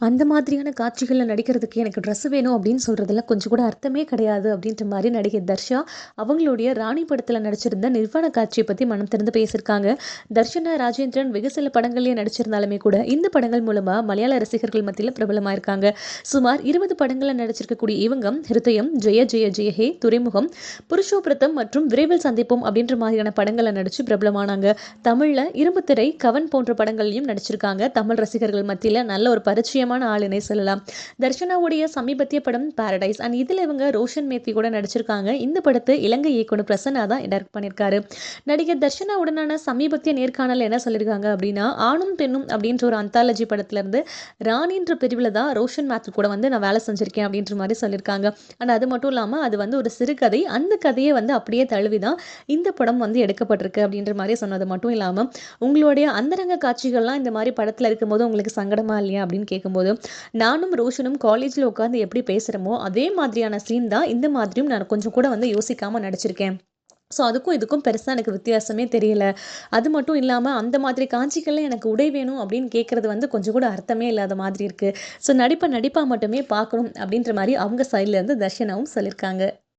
அந்த மாதிரியான காட்சிகளில் நடிக்கிறதுக்கு எனக்கு ட்ரெஸ் வேணும் அப்படின்னு சொல்கிறதுல கொஞ்சம் கூட அர்த்தமே கிடையாது அப்படின்ற மாதிரி நடிகை தர்ஷா அவங்களுடைய ராணி படத்தில் நடிச்சிருந்த நிர்வாண காட்சியை பற்றி மனம் திறந்து பேசியிருக்காங்க. தர்ஷனா ராஜேந்திரன் வெகு சில படங்கள்லேயே நடிச்சிருந்தாலுமே கூட இந்த படங்கள் மூலமாக மலையாள ரசிகர்கள் மத்தியில் பிரபலமாக இருக்காங்க சுமார் இருபது படங்களில் நடிச்சிருக்கக்கூடிய இவங்க ஹிருதயம் ஜெய ஜெய ஜெய ஹே துறைமுகம் புருஷோபிரத்தம் மற்றும் விரைவில் சந்திப்போம் அப்படின்ற மாதிரியான படங்களை நடித்து பிரபலமானாங்க. தமிழில் இரும்புத்திரை கவன் போன்ற படங்கள்லையும் நடிச்சிருக்காங்க. தமிழ் ரசிகர்கள் மத்தியில் நல்ல ஒரு பரிச்சயம் முக்கியமான ஆளுனே சொல்லலாம். தர்ஷனாவுடைய சமீபத்திய படம் பாரடைஸ் அண்ட் இதில் இவங்க ரோஷன் மேத்தி கூட நடிச்சிருக்காங்க. இந்த படத்தை இலங்கை இயக்குனர் பிரசன்னா தான் டைரக்ட் பண்ணியிருக்காரு. நடிகர் தர்ஷனாவுடனான சமீபத்திய நேர்காணல் என்ன சொல்லியிருக்காங்க அப்படின்னா ஆணும் பெண்ணும் அப்படின்ற ஒரு அந்தாலஜி படத்துலேருந்து ராணின்ற பிரிவில் தான் ரோஷன் மேத்தி கூட வந்து நான் வேலை செஞ்சுருக்கேன் அப்படின்ற மாதிரி சொல்லியிருக்காங்க. அண்ட் அது மட்டும் இல்லாமல் அது வந்து ஒரு சிறுகதை. அந்த கதையை வந்து அப்படியே தழுவி தான் இந்த படம் வந்து எடுக்கப்பட்டிருக்கு அப்படின்ற மாதிரி சொன்னது மட்டும் இல்லாமல் உங்களுடைய அந்தரங்க காட்சிகள்லாம் இந்த மாதிரி படத்தில் இருக்கும்போது உங்களுக்கு சங்கடமா இல்லையா அப்படின்னு கேட்கும்போது பேசும்போது நானும் ரோஷனும் காலேஜில் உட்காந்து எப்படி பேசுகிறோமோ அதே மாதிரியான சீன் தான் இந்த மாதிரியும் நான் கொஞ்சம் கூட வந்து யோசிக்காமல் நடிச்சிருக்கேன். ஸோ அதுக்கும் இதுக்கும் பெருசாக எனக்கு வித்தியாசமே தெரியல. அது மட்டும் இல்லாமல் அந்த மாதிரி காட்சிகளில் எனக்கு உடை வேணும் அப்படின்னு கேட்குறது வந்து கொஞ்சம் கூட அர்த்தமே இல்லாத மாதிரி இருக்குது ஸோ நடிப்பை நடிப்பாக மட்டுமே பார்க்கணும் அப்படின்ற மாதிரி அவங்க சைட்லேருந்து தர்ஷனாவும் சொல்லியிருக்காங்க